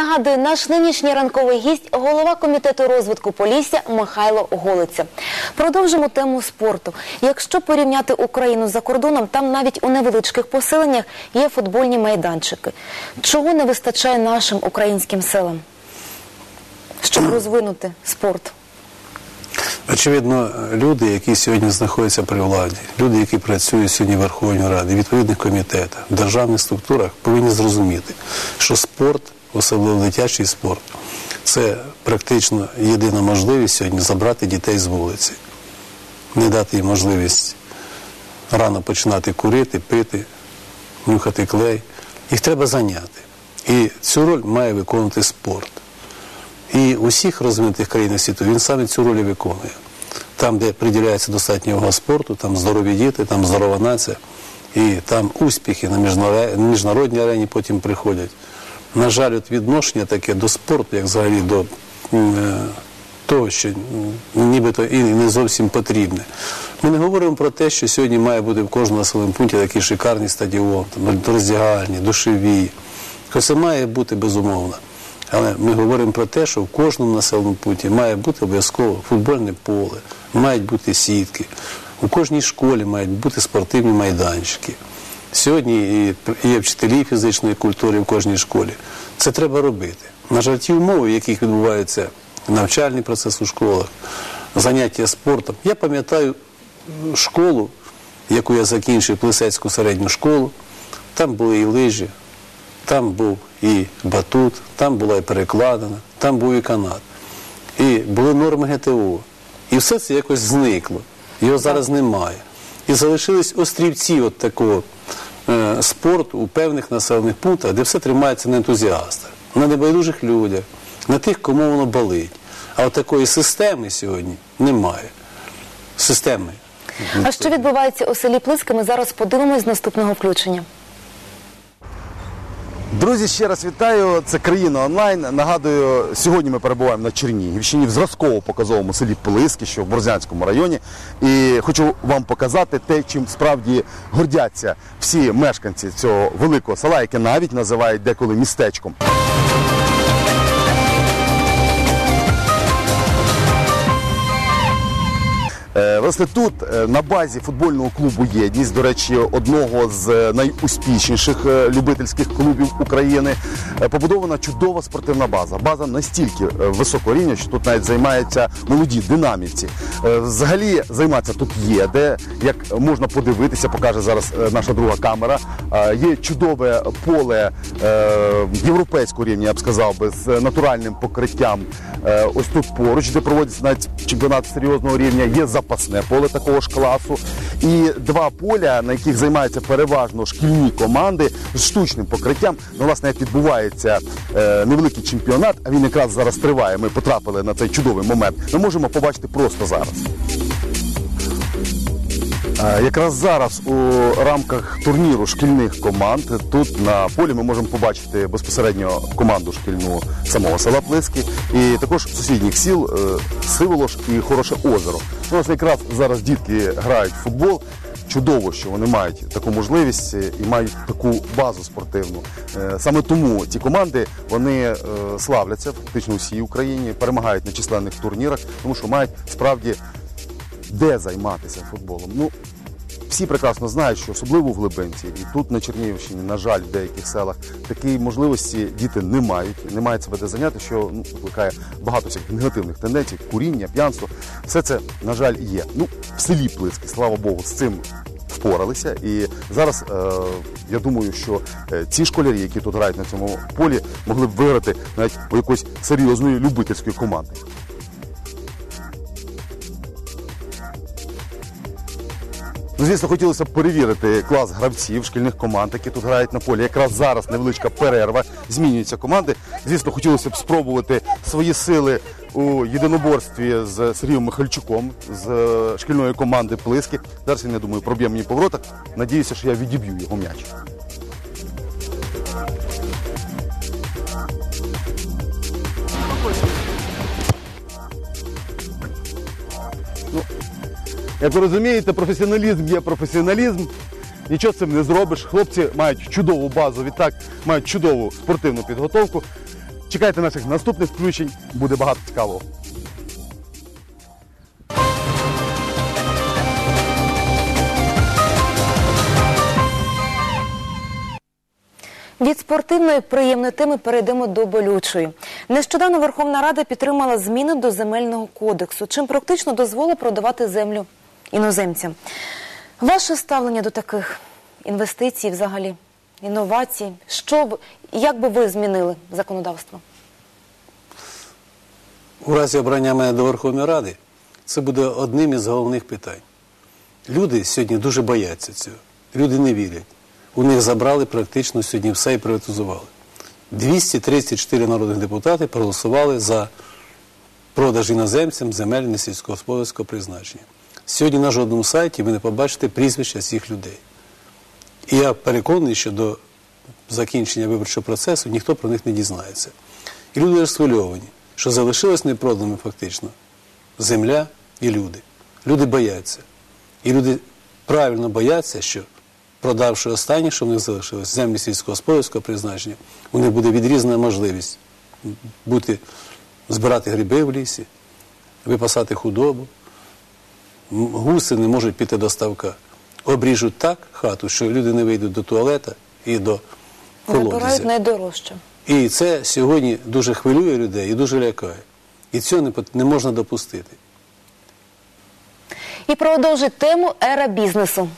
Нагадую, наш нинішній ранковий гість голова комітету розвитку Полісся Михайло Голиця. Продовжимо тему спорту. Якщо порівняти Україну за кордоном, там навіть у невеличких поселеннях є футбольні майданчики. Чого не вистачає нашим українським селам, щоб розвинути спорт? Очевидно, люди, які сьогодні знаходяться при владі, люди, які працюють сьогодні в Верховній Раді, відповідних комітетах, в державних структурах, повинні зрозуміти, що спорт, особливо дитячий спорт, це практично єдина можливість сьогодні забрати дітей з вулиці, не дати їм можливість рано починати курити, пити, нюхати клей. Їх треба зайняти. І цю роль має виконувати спорт. І у всіх розвинутих країнах світу він саме цю роль виконує. Там, де приділяється достатньо увага спорту, там здорові діти, там здорова нація, і там успіхи на міжнародній арені потім приходять. На жаль, от відношення таке до спорту, як взагалі до е, того, що нібито і не зовсім потрібне. Ми не говоримо про те, що сьогодні має бути в кожному населеному пункті такий шикарний стадіон, там, роздягальні, душеві. Це має бути безумовно. Але ми говоримо про те, що в кожному населеному пункті має бути обов'язково футбольне поле, мають бути сітки. У кожній школі мають бути спортивні майданчики. Сьогодні є вчителі фізичної культури в кожній школі. Це треба робити. На жаль, ті умови, в яких відбувається навчальний процес у школах, заняття спортом. Я пам'ятаю школу, яку я закінчив, Плисецьку середню школу. Там були і лижі, там був і батут, там була і перекладина, там був і канат. І були норми ГТО. І все це якось зникло. Його зараз немає. І залишились острівці от такого е, спорту у певних населених пунктах, де все тримається на ентузіастах, на небайдужих людях, на тих, кому воно болить. А от такої системи сьогодні немає. Системи. А що відбувається у селі Плиски, ми зараз подивимось з наступного включення. Друзі, ще раз вітаю. Це країна онлайн. Нагадую, сьогодні ми перебуваємо на Чернігівщині в зразково-показовому селі Пилиски, що в Борзянському районі. І хочу вам показати те, чим справді гордяться всі мешканці цього великого села, яке навіть називають деколи містечком. Власне, тут е, на базі футбольного клубу Єдність, до речі, одного з е, найуспішніших е, любительських клубів України, е, побудована чудова спортивна база. База настільки е, високого рівня, що тут навіть займаються молоді динамівці. Е, Взагалі займатися тут є, де як можна подивитися, покаже зараз е, наша друга камера. Е, Є чудове поле е, європейського рівня, я б сказав би, з натуральним покриттям. Е, Ось тут поруч, де проводяться навіть чемпіонат серйозного рівня, є запасне поле такого ж класу. І два поля, на яких займаються переважно шкільні команди з штучним покриттям. Ну, власне, як відбувається е, невеликий чемпіонат, а він якраз зараз триває. Ми потрапили на цей чудовий момент. Ми можемо побачити просто зараз. Якраз зараз у рамках турніру шкільних команд тут на полі ми можемо побачити безпосередньо команду шкільну самого села Плиски і також сусідніх сіл е, Сиволош і Хороше озеро. Ось якраз зараз дітки грають в футбол. Чудово, що вони мають таку можливість е, і мають таку базу спортивну. Е, Саме тому ці команди вони е, славляться фактично всій Україні, перемагають на численних турнірах, тому що мають справді де займатися футболом. Ну, всі прекрасно знають, що особливо в Глибинці, і тут на Чернігівщині, на жаль, в деяких селах такої можливості діти не мають, не мають себе де зайняти, що ну, викликає багато всяких негативних тенденцій, куріння, п'янство. Все це, на жаль, є. Ну, в селі Плиски, слава Богу, з цим впоралися. І зараз е, я думаю, що е, ці школярі, які тут грають на цьому полі, могли б виграти навіть у якоїсь серйозної любительської команди. Ну, звісно, хотілося б перевірити клас гравців шкільних команд, які тут грають на полі. Якраз зараз невеличка перерва, змінюються команди. Звісно, хотілося б спробувати свої сили у єдиноборстві з Сергієм Михальчуком з е, шкільної команди Плиски. Зараз я думаю, проб'є мені поворотах. Надіюся, що я відіб'ю його м'яч. Як ви розумієте, професіоналізм є професіоналізм. Нічого з цим не зробиш. Хлопці мають чудову базу, відтак мають чудову спортивну підготовку. Чекайте наших наступних включень, буде багато цікавого. Від спортивної приємної теми перейдемо до болючої. Нещодавно Верховна Рада підтримала зміни до земельного кодексу, чим практично дозволила продавати землю іноземцям. Ваше ставлення до таких інвестицій, взагалі, інновацій, що б, як би ви змінили законодавство? У разі обрання мене до Верховної Ради це буде одним із головних питань. Люди сьогодні дуже бояться цього. Люди не вірять. У них забрали практично сьогодні все і приватизували. 234 народних депутати проголосували за продаж іноземцям земель несільськогосподарського призначення. Сьогодні на жодному сайті ви не побачите прізвища цих людей. І я переконаний, що до закінчення виборчого процесу ніхто про них не дізнається. І люди розхвильовані, що залишилось непроданими фактично земля і люди. Люди бояться. І люди правильно бояться, що продавши останнє, що в них залишилось, землі сільськогосподарського призначення, у них буде відрізана можливість бути, збирати гриби в лісі, випасати худобу. Гуси не можуть піти до ставка. Обріжуть так хату, що люди не вийдуть до туалета і до Вибирають колодязя. найдорожче. І це сьогодні дуже хвилює людей і дуже лякає. І цього не, не можна допустити. І продовжить тему ера бізнесу.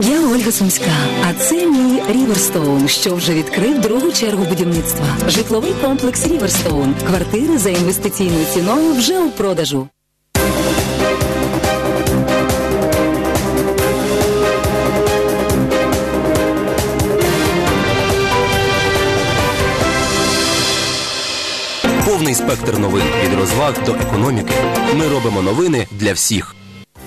Я Ольга Сумська, а це мій Ріверстоун, що вже відкрив другу чергу будівництва. Житловий комплекс Ріверстоун. Квартири за інвестиційною ціною вже у продажу. Повний спектр новин від розваг до економіки. Ми робимо новини для всіх.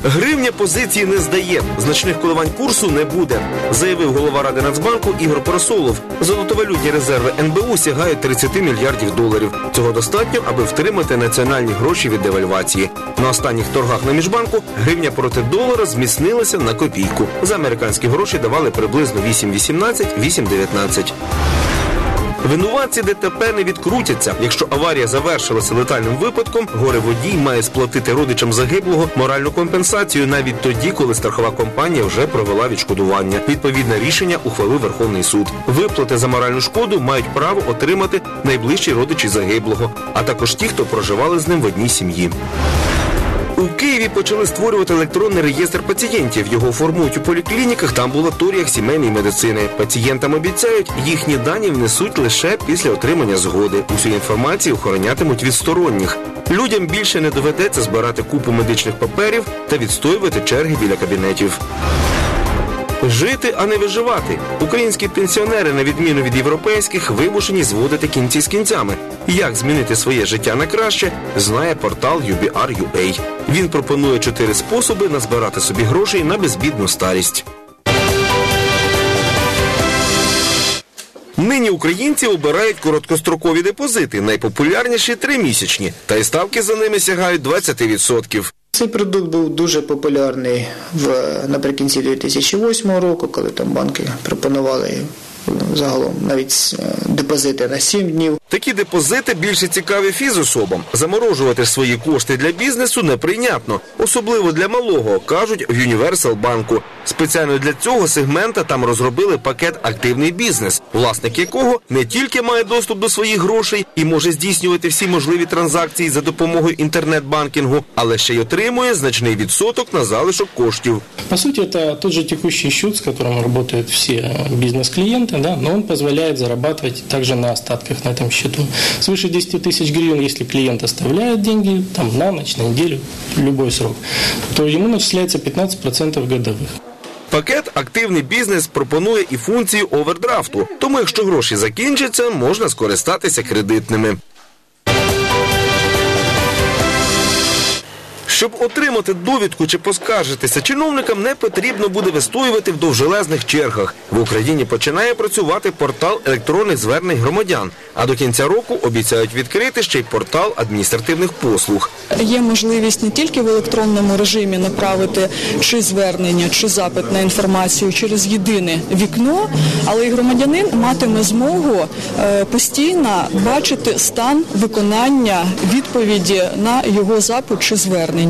Гривня позиції не здає. Значних коливань курсу не буде, заявив голова ради Нацбанку Ігор Парасолов. Золотовалютні резерви НБУ сягають 30 мільярдів доларів. Цього достатньо, аби втримати національні гроші від девальвації. На останніх торгах на міжбанку гривня проти долара зміцнилася на копійку. За американські гроші давали приблизно 8,18, 8,19. Винуватці ДТП не відкрутяться. Якщо аварія завершилася летальним випадком, горе водій має сплатити родичам загиблого моральну компенсацію навіть тоді, коли страхова компанія вже провела відшкодування. Відповідне рішення ухвалив Верховний суд. Виплати за моральну шкоду мають право отримати найближчі родичі загиблого, а також ті, хто проживали з ним в одній сім'ї. У Києві почали створювати електронний реєстр пацієнтів. Його формують у поліклініках та амбулаторіях сімейної медицини. Пацієнтам обіцяють, їхні дані внесуть лише після отримання згоди. Усю інформацію охоронятимуть від сторонніх. Людям більше не доведеться збирати купу медичних паперів та відстоювати черги біля кабінетів. Жити, а не виживати. Українські пенсіонери, на відміну від європейських, вимушені зводити кінці з кінцями. Як змінити своє життя на краще, знає портал UBR.UA. Він пропонує чотири способи назбирати собі грошей на безбідну старість. Нині українці обирають короткострокові депозити, найпопулярніші тримісячні, та й ставки за ними сягають 20%. Цей продукт був дуже популярний в наприкінці 2008 року, коли там банки пропонували ну, загалом навіть е, депозити на 7 днів. Такі депозити більше цікаві фізособам. Заморожувати ж свої кошти для бізнесу неприйнятно, особливо для малого, кажуть в Universal банку. Спеціально для цього сегмента там розробили пакет Активний бізнес, власник якого не тільки має доступ до своїх грошей і може здійснювати всі можливі транзакції за допомогою інтернет-банкінгу, але ще й отримує значний відсоток на залишок коштів. По сути, это тот же текущий счет, с которым работают все э, бизнес-клиенты, да, но он позволяет зарабатывать также на остатках на этом счету. Свыше 10 тысяч гривен, если клиент оставляет деньги там, на ночь, на неделю, в любой срок, то ему начисляется 15% годовых. Пакет Активний бізнес пропонує і функцію овердрафту, тому якщо гроші закінчаться, можна скористатися кредитними. Щоб отримати довідку чи поскаржитися чиновникам, не потрібно буде вистоювати в довжелезних чергах. В Україні починає працювати портал електронних звернень громадян. А до кінця року обіцяють відкрити ще й портал адміністративних послуг. Є можливість не тільки в електронному режимі направити чи звернення, чи запит на інформацію через єдине вікно, але й громадянин матиме змогу е, постійно бачити стан виконання відповіді на його запит чи звернення.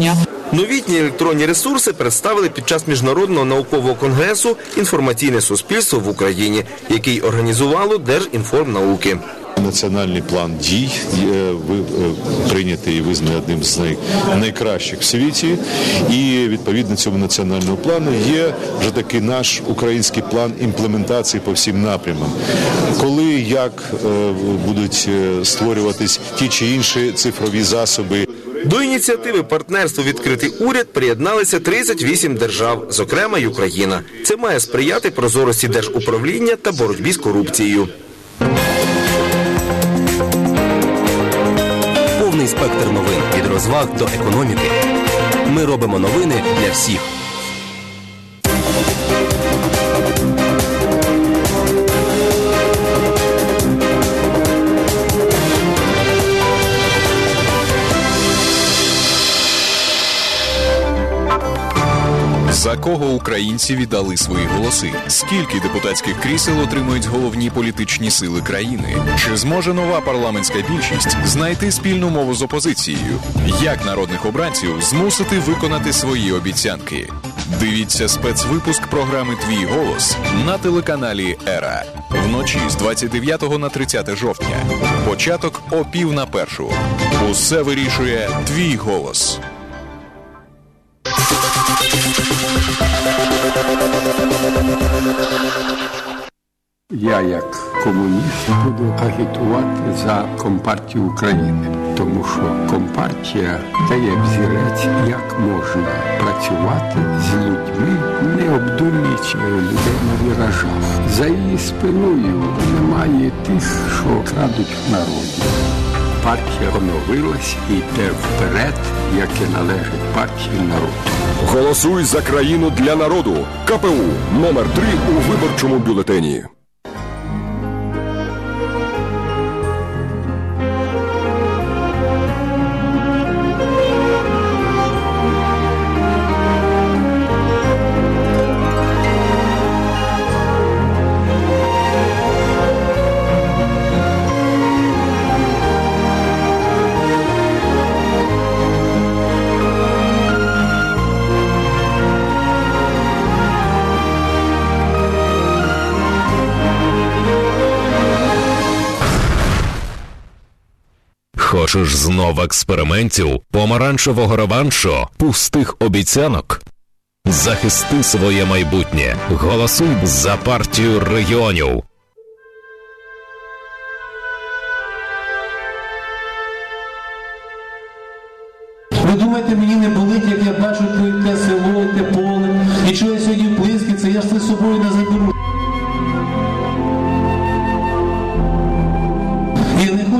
Новітні електронні ресурси представили під час міжнародного наукового конгресу інформаційне суспільство в Україні, який організувало Держінформнауки. Національний план дій е, ви- е, прийнятий і визнаний одним з найкращих в світі. І відповідно цьому національному плану є вже такий наш український план імплементації по всім напрямам. Коли як е, будуть створюватись ті чи інші цифрові засоби. До ініціативи партнерство відкритий уряд приєдналися 38 держав, зокрема й Україна. Це має сприяти прозорості держуправління та боротьбі з корупцією. Повний спектр новин від розваг до економіки. Ми робимо новини для всіх. Кого українці віддали свої голоси? Скільки депутатських крісел отримують головні політичні сили країни? Чи зможе нова парламентська більшість знайти спільну мову з опозицією? Як народних обранців змусити виконати свої обіцянки? Дивіться спецвипуск програми Твій голос на телеканалі Ера вночі з 29 на 30 жовтня. Початок о пів на першу. Усе вирішує твій голос. Я, як комуніст, буду агітувати за Компартію України, тому що Компартія дає взірець, як можна працювати з людьми, не обдурюючи людей на віражах. За її спиною немає тих, що крадуть в народі. Партія оновилась і йде вперед, як і належить партії народу. Голосуй за країну для народу. КПУ номер 3 у виборчому бюлетені. Хочеш знов експериментів, помаранчевого реваншу, пустих обіцянок? Захисти своє майбутнє. Голосуй за партію регіонів. Ви думаєте, мені не болить, як я бачу те село, те поле, і що я сьогодні в Плисківці, я ж це собою не заберу.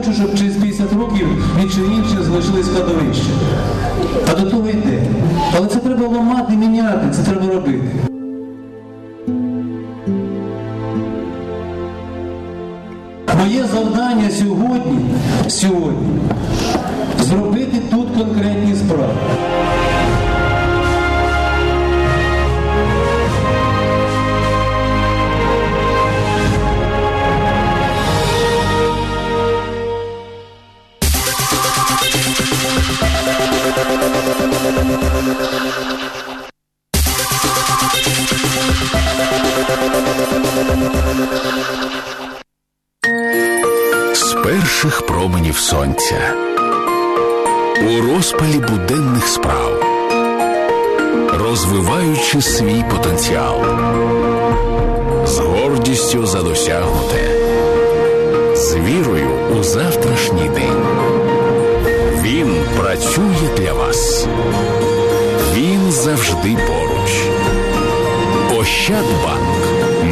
Хочу, щоб через 50 років він чи інше залишили складовище. А до того йде. Але це треба ламати, міняти, це треба робити. Моє завдання сьогодні, сьогодні зробити тут конкретні справи. У розпалі буденних справ. Розвиваючи свій потенціал. З гордістю за досягнуте. З вірою у завтрашній день. Він працює для вас. Він завжди поруч. Ощадбанк.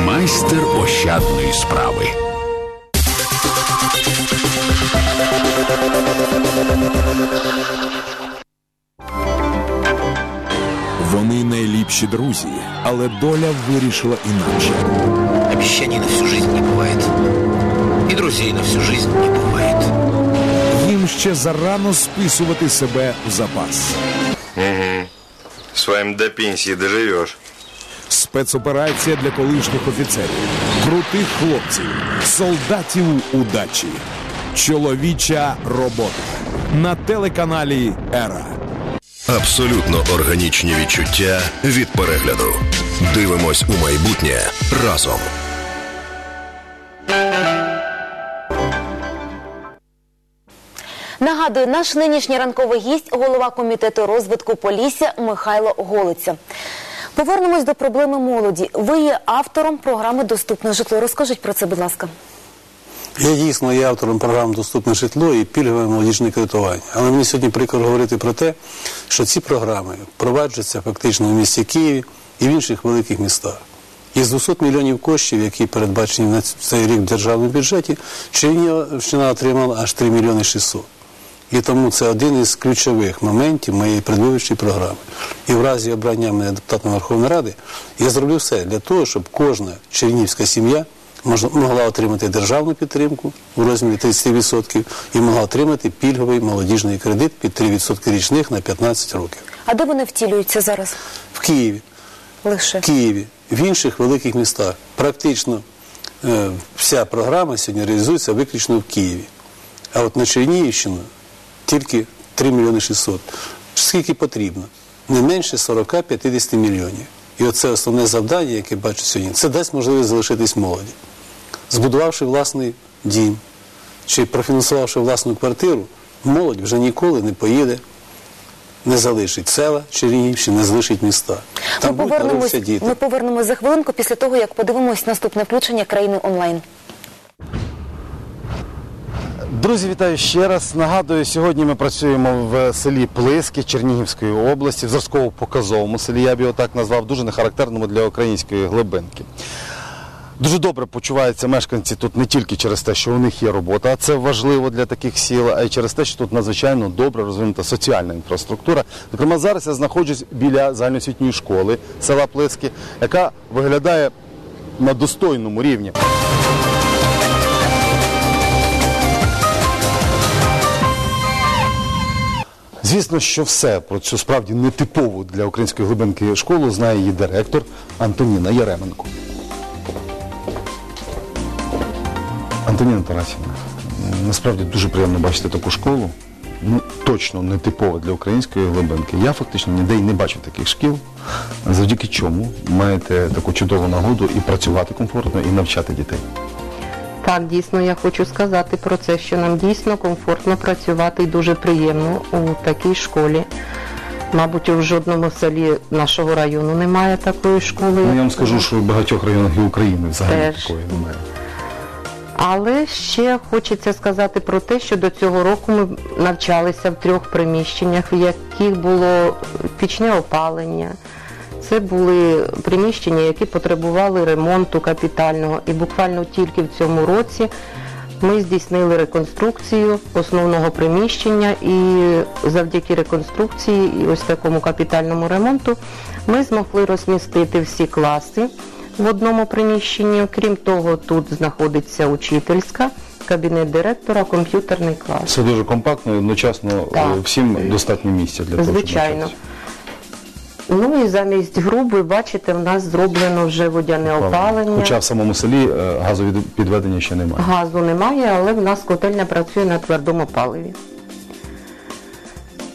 Майстер ощадної справи. Найкращі друзі, але доля вирішила інакше. Обещаний на всю жизнь не бывает. И друзей на всю жизнь не бывает. Їм ще зарано списувати себе в запас. Угу. С вами до пенсии доживешь. Спецоперація для колишніх офіцерів, крутих хлопців, солдатів удачі. Чоловіча робота на телеканалі Ера. Абсолютно органічні відчуття від перегляду. Дивимось у майбутнє разом. Нагадую, наш нинішній ранковий гість голова комітету розвитку Полісся Михайло Голиця. Повернемось до проблеми молоді. Ви є автором програми Доступне житло. Розкажіть про це, будь ласка. Я дійсно є автором програми Доступне житло і пільгове молодіжне кредитування. Але мені сьогодні прикро говорити про те, що ці програми впроваджуються фактично в місті Києві і в інших великих містах. Із 200 мільйонів коштів, які передбачені на цей рік в державному бюджеті, Чернігівщина отримала аж 3 мільйони 600. І тому це один із ключових моментів моєї передвиборчої програми. І в разі обрання мене депутатом Верховної Ради я зроблю все для того, щоб кожна чернігівська сім'я можна- могла отримати державну підтримку у розмірі 30% і могла отримати пільговий молодіжний кредит під 3% річних на 15 років. А де вони втілюються зараз? В Києві, Лише в Києві, в інших великих містах. Практично е, вся програма сьогодні реалізується виключно в Києві. А от на Чернігівщину тільки 3 мільйони 600. Скільки потрібно? Не менше 40-50 мільйонів. І оце основне завдання, яке бачу сьогодні, це дасть можливість залишитись молоді. Збудувавши власний дім чи профінансувавши власну квартиру, молодь вже ніколи не поїде, не залишить села Чернігівщини, не залишить міста. Там будуть повернемось, діти. ми повернемось за хвилинку після того, як подивимось наступне включення країни онлайн. Друзі, вітаю ще раз. Нагадую, сьогодні ми працюємо в селі Плиски Чернігівської області, в зразково-показовому селі, я б його так назвав, дуже нехарактерному для української глибинки. Дуже добре почуваються мешканці тут не тільки через те, що у них є робота, а це важливо для таких сіл, а й через те, що тут надзвичайно добре розвинута соціальна інфраструктура. Зокрема, зараз я знаходжусь біля загальноосвітньої школи села Плиски, яка виглядає на достойному рівні. Звісно, що все про цю справді нетипову для української глибинки школу знає її директор Антоніна Яременко. Антоніна Тарасівна, насправді дуже приємно бачити таку школу. Ну, точно нетипова для української глибинки. Я фактично ніде й не бачив таких шкіл, завдяки чому маєте таку чудову нагоду і працювати комфортно, і навчати дітей. Так, дійсно, я хочу сказати про це, що нам дійсно комфортно працювати і дуже приємно у такій школі. Мабуть, у жодному селі нашого району немає такої школи. Ну, я вам скажу, що в багатьох районах і України взагалі Теж. такої немає. Але ще хочеться сказати про те, що до цього року ми навчалися в трьох приміщеннях, в яких було пічне опалення. Це були приміщення, які потребували ремонту капітального. І буквально тільки в цьому році ми здійснили реконструкцію основного приміщення і завдяки реконструкції і ось такому капітальному ремонту ми змогли розмістити всі класи в одному приміщенні. Крім того, тут знаходиться учительська, кабінет директора, комп'ютерний клас. Все дуже компактно і одночасно Так. е, всім достатньо місця для того, щоб Звичайно. навчатися. Ну і замість груб, ви бачите, в нас зроблено вже водяне опалення. Хоча в самому селі е, газопідведення ще немає. Газу немає, але в нас котельня працює на твердому паливі.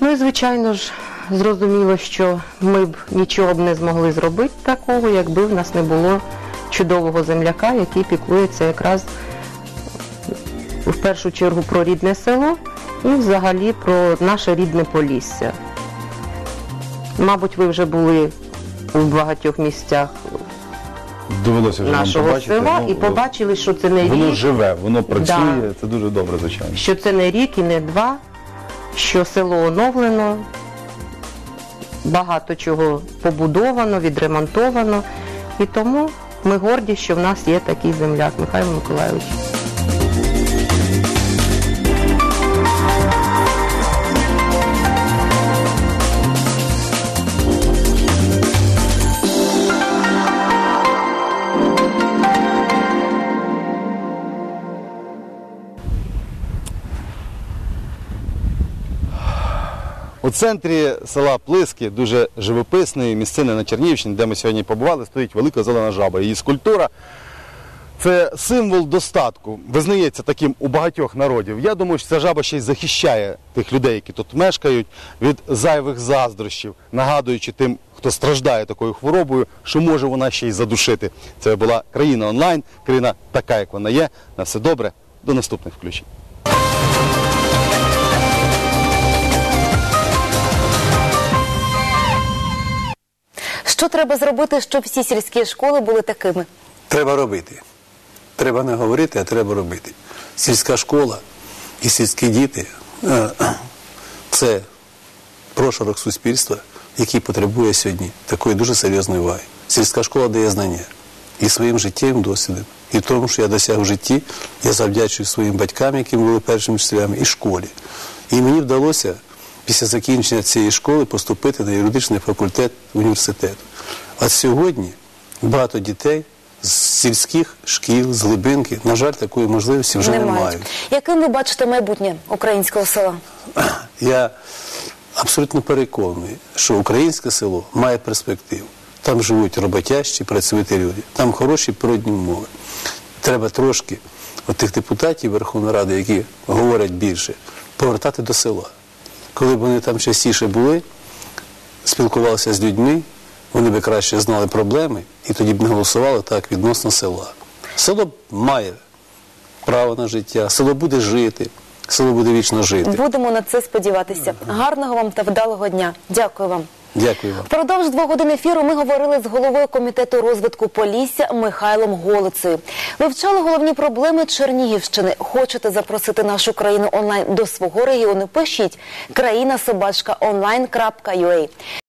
Ну і звичайно ж, зрозуміло, що ми б нічого б не змогли зробити такого, якби в нас не було чудового земляка, який піклується якраз в першу чергу про рідне село і взагалі про наше рідне Полісся. Мабуть, ви вже були у багатьох місцях Довелося вже нам нашого побачити. села ну, і побачили, що це не Воно рік, живе, воно працює, Да. це дуже добре, звичайно. що це не рік і не два, що село оновлено, багато чого побудовано, відремонтовано. І тому ми горді, що в нас є такий земляк Михайло Миколайович. У центрі села Плиски, дуже живописної місцини на Чернігівщині, де ми сьогодні побували, стоїть велика зелена жаба. Її скульптура це символ достатку, визнається таким у багатьох народів. Я думаю, що ця жаба ще й захищає тих людей, які тут мешкають, від зайвих заздрощів, нагадуючи тим, хто страждає такою хворобою, що може вона ще й задушити. Це була країна онлайн, країна така, як вона є. На все добре. До наступних включень. Що треба зробити, щоб всі сільські школи були такими? Треба робити. Треба не говорити, а треба робити. Сільська школа і сільські діти е, це прошарок суспільства, який потребує сьогодні такої дуже серйозної уваги. Сільська школа дає знання і своїм життєвим досвідом. І тому, що я досяг в житті, я завдячую своїм батькам, які були першими вчителями, і школі. І мені вдалося після закінчення цієї школи поступити на юридичний факультет університету. А сьогодні багато дітей з сільських шкіл, з глибинки, на жаль, такої можливості вже не, мають. Яким ви бачите майбутнє українського села? Я абсолютно переконаний, що українське село має перспективу. Там живуть роботящі, працьовиті люди, там хороші природні умови. Треба трошки от тих депутатів Верховної Ради, які говорять більше, повертати до села. Коли б вони там частіше були, спілкувалися з людьми, вони б краще знали проблеми і тоді б не голосували так відносно села. Село має право на життя, село буде жити, село буде вічно жити. Будемо на це сподіватися. Гарного вам та вдалого дня. Дякую вам. Дякую вам. Продовж двох годин ефіру ми говорили з головою комітету розвитку Полісся Михайлом Голицею. Вивчали головні проблеми Чернігівщини. Хочете запросити нашу країну онлайн до свого регіону? Пишіть країна собачка онлайн.ua.